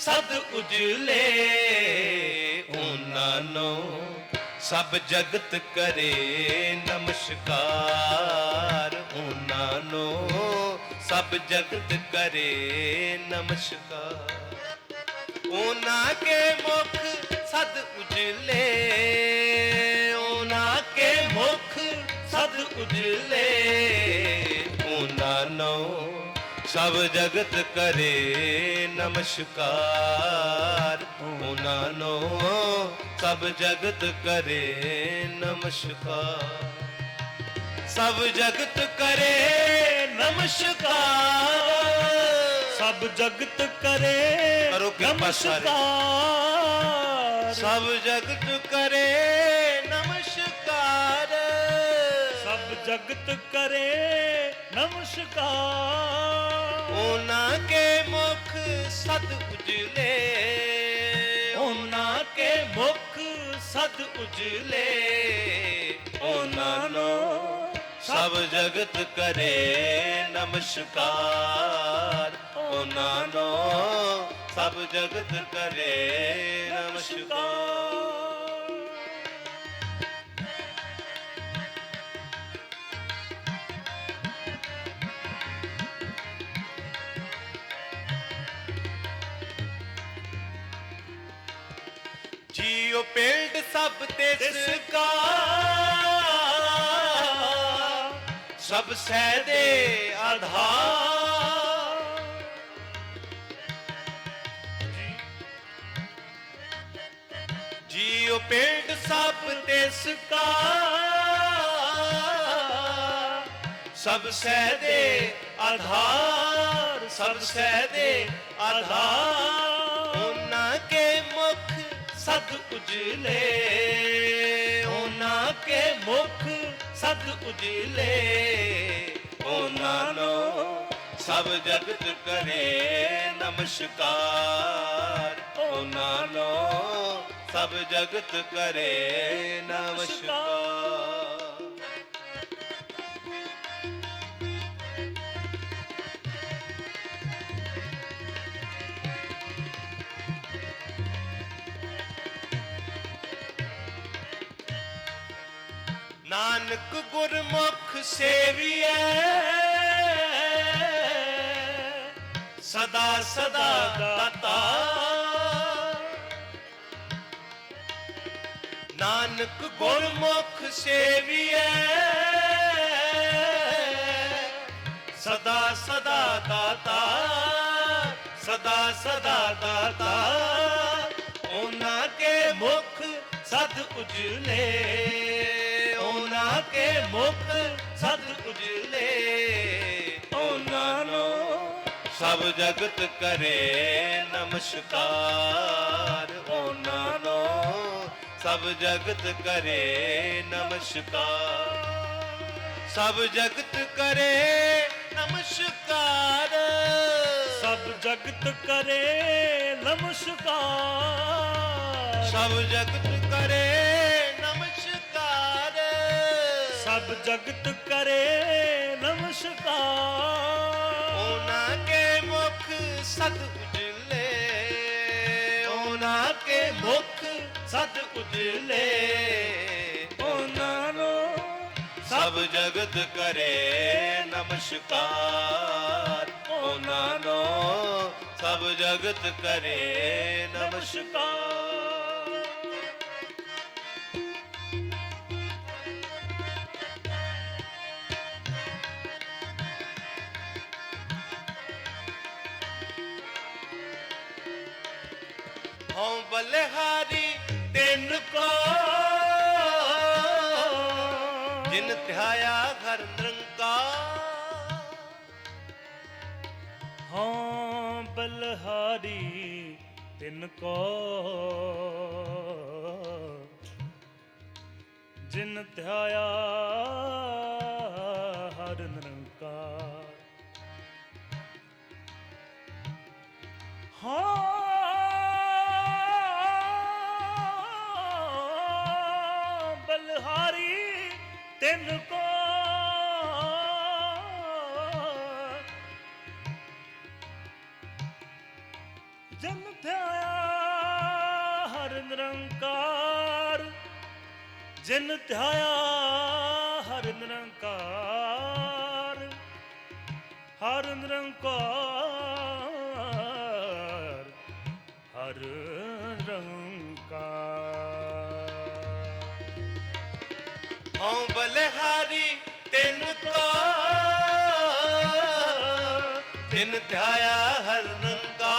ਸਦ ਉਜਲੇ ਉਹਨਾਂ ਨੂੰ ਸਭ ਜਗਤ ਕਰੇ ਨਮਸਕਾਰ। ਉਹਨਾਂ ਨੂੰ ਸਭ ਜਗਤ ਕਰੇ ਨਮਸਕਾਰ। ਉਹਨਾਂ ਕੇ ਮੁਖ ਸਦ ਉਜਲੇ। ਉਹਨਾਂ ਕੇ ਮੁਖ ਸਦ ਉਜਲੇ। ਸਭ ਜਗਤ ਕਰੇ ਨਮਸਕਾਰ। ਉਹਨਾਂ ਨੂੰ ਸਭ ਜਗਤ ਕਰੇ ਨਮਸਕਾਰ। ਸਭ ਜਗਤ ਕਰੇ ਨਮਸਕਾਰ। ਸਭ ਜਗਤ ਕਰੇ ਕਰੋ ਕਿਰਪਾ ਸਾਰੇ। ਨਮਸਕਾਰ। ਸਭ ਜਗਤ ਕਰੇ ਨਮਸਕਾਰ। ਸਭ ਜਗਤ ਕਰੇ ਨਮਸਕਾਰ। ਸਦ ਉਜਲੇ ਉਹਨਾਂ ਨੂੰ ਸਭ ਜਗਤ ਕਰੇ ਨਮਸਕਾਰ। ਉਹਨਾਂ ਨੂੰ ਸਭ ਜਗਤ ਕਰੇ ਨਮਸਕਾਰ। ਜੀਓ ਪਿੰਡ ਸਭ ਤੇ ਸਕਾ ਸਭ ਸਹਿ ਦੇ ਆਧਾਰ। ਜੀਓ ਪਿੰਡ ਸਭ ਤੇ ਸਕਾ ਸਭ ਸਹਿ ਦੇ ਆਧਾਰ, ਸਭ ਸਹਿ ਦੇ ਆਧਾਰ। ਸਦ ਉਜਲੇ। ਉਹਨਾਂ ਕੇ ਮੁਖ ਸਦ ਉਜਲੇ। ਉਹਨਾਂ ਨੂੰ ਸਭ ਜਗਤ ਕਰੇ ਨਮਸਕਾਰ। ਉਹਨਾਂ ਨੂੰ ਸਭ ਜਗਤ ਕਰੇ ਨਮਸਕਾਰ। ਨਾਨਕ ਗੁਰਮੁਖ ਸੇਵੀਐ। ਸਦਾ ਸਦਾ ਦਾਤਾ। ਨਾਨਕ ਗੁਰਮੁਖ ਸੇਵੀਐ। ਸਦਾ ਸਦਾ ਦਾਤਾ। ਸਦਾ ਸਦਾ ਦਾਤਾ। ਉਹਨਾਂ ਕੇ ਮੁਖ ਸਦ ਉਜਲੇ। ਉਹਨਾਂ ਕੇ ਮੁਖ ਸਦ ਉਜਲੇ। ਉਹਨਾਂ ਨੂੰ ਸਭ ਜਗਤ ਕਰੇ ਨਮਸਕਾਰ। ਉਹਨਾਂ ਨੂੰ ਸਭ ਜਗਤ ਕਰੇ ਨਮਸਕਾਰ। ਸਭ ਜਗਤ ਕਰੇ ਨਮਸਕਾਰ। ਸਭ ਜਗਤ ਕਰੇ ਨਮਸਕਾਰ। ਸਭ ਜਗਤ ਕਰੇ ਜਗਤ ਕਰੇ ਨਮਸਕਾਰ। ਉਹਨਾਂ ਕੇ ਮੁਖ ਸਦ ਉਜਲੇ। ਉਹਨਾਂ ਕੇ ਮੁਖ ਸਦ ਉਜਲੇ। ਉਹਨਾਂ ਨੂੰ ਸਭ ਜਗਤ ਕਰੇ ਨਮਸਕਾਰ। ਉਹਨਾਂ ਨੂੰ ਸਭ ਜਗਤ ਕਰੇ ਨਮਸਕਾਰ। ਹਉ ਬਲਿਹਾਰੀ ਤਿੰਨ ਕੋ ਜਿਨ ਧਿਆਇਆ ਘਰ ਨਿਰੰਕਾਰ। ਹਾਂ ਬਲਹਾਰੀ ਤਿਨ ਕੋ ਜਿਨ ਧਿਆਇਆ ਹਰ ਨਿਰੰਕਾਰ। ਹਾਂ ਤਿਨ ਕੋ ਜਨ ਧਿਆਇਆ ਹਰ ਨਿਰੰਕਾਰ ਜਿਨ ਤਿਨ ਧਿਆਇਆ ਹਰ ਰੰਗਾ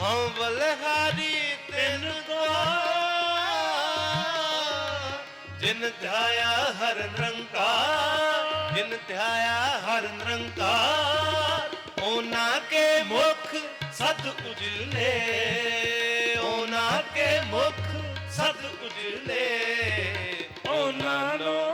ਹਉ ਬਲਹਾਰੀ ਤਿਨ ਕੋ ਜਿਨ ਧਿਆਇਆ ਹਰ ਰੰਗਾ ਜਿਨ ਧਿਆਇਆ ਹਰ ਨਿਰੰਕਾਰ ਉਹਨਾਂ ਕੇ ਮੁਖ ਸਦ ਉਜਲੇ ਉਹਨਾਂ ਕੇ ਮੁਖ ਸਦ ਉਜਲੇ। ਉਹਨਾਂ ਨੂੰ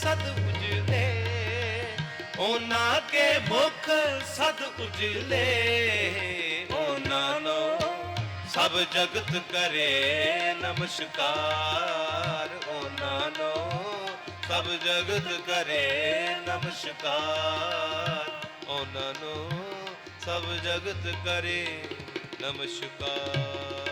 ਸਦ ਉਜਲੇ, ਉਹਨਾਂ ਕੇ ਮੁਖ ਸਦ ਉਜਲੇ। ਉਹਨਾਂ ਨੂੰ ਸਭ ਜਗਤ ਕਰੇ ਨਮਸਕਾਰ। ਉਹਨਾਂ ਨੂੰ ਸਭ ਜਗਤ ਕਰੇ ਨਮਸਕਾਰ। ਉਹਨਾਂ ਨੂੰ ਸਭ ਜਗਤ ਕਰੇ ਨਮਸਕਾਰ।